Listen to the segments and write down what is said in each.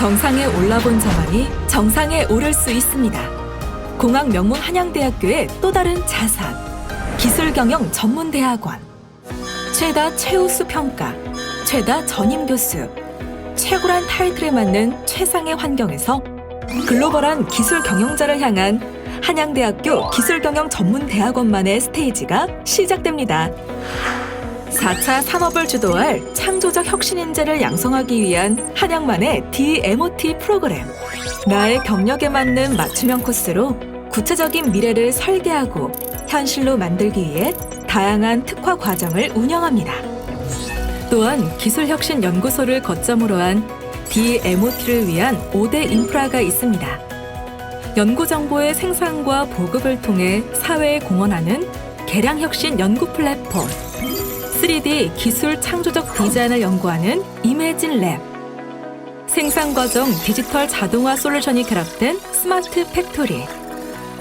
정상에 올라본 자만이 정상에 오를 수 있습니다. 공학 명문 한양대학교의 또 다른 자산, 기술경영 전문대학원. 최다 최우수 평가, 최다 전임 교수, 최고란 타이틀에 맞는 최상의 환경에서 글로벌한 기술 경영자를 향한 한양대학교 기술경영 전문대학원만의 스테이지가 시작됩니다. 4차 산업을 주도할 창조적 혁신 인재를 양성하기 위한 한양만의 DMOT 프로그램. 나의 경력에 맞는 맞춤형 코스로 구체적인 미래를 설계하고 현실로 만들기 위해 다양한 특화 과정을 운영합니다. 또한 기술혁신 연구소를 거점으로 한 DMOT를 위한 5대 인프라가 있습니다. 연구 정보의 생산과 보급을 통해 사회에 공헌하는 개량혁신 연구 플랫폼, 3D 기술 창조적 디자인을 연구하는 이매진 랩, 생산 과정 디지털 자동화 솔루션이 결합된 스마트 팩토리,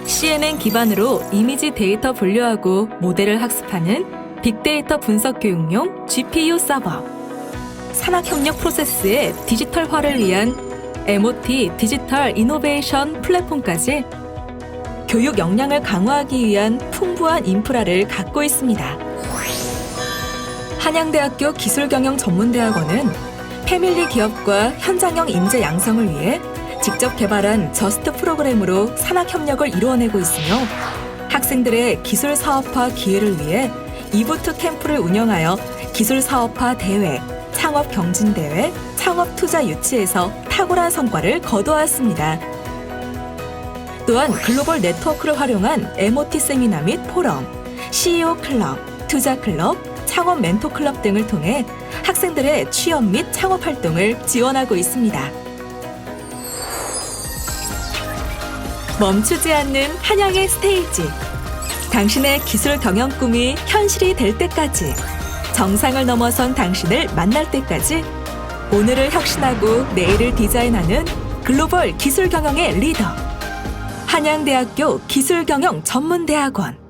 CNN 기반으로 이미지 데이터 분류하고 모델을 학습하는 빅데이터 분석 교육용 GPU 서버, 산학 협력 프로세스의 디지털화를 위한 MOT 디지털 이노베이션 플랫폼까지 교육 역량을 강화하기 위한 풍부한 인프라를 갖고 있습니다. 한양대학교 기술경영전문대학원은 패밀리 기업과 현장형 인재 양성을 위해 직접 개발한 저스트 프로그램으로 산학협력을 이루어내고 있으며 학생들의 기술 사업화 기회를 위해 이부트 캠프를 운영하여 기술 사업화 대회, 창업 경진 대회, 창업 투자 유치에서 탁월한 성과를 거두었습니다. 또한 글로벌 네트워크를 활용한 MOT 세미나 및 포럼, CEO 클럽, 투자 클럽, 창업 멘토 클럽 등을 통해 학생들의 취업 및 창업 활동을 지원하고 있습니다. 멈추지 않는 한양의 스테이지. 당신의 기술 경영 꿈이 현실이 될 때까지, 정상을 넘어선 당신을 만날 때까지, 오늘을 혁신하고 내일을 디자인하는 글로벌 기술 경영의 리더. 한양대학교 기술경영 전문대학원.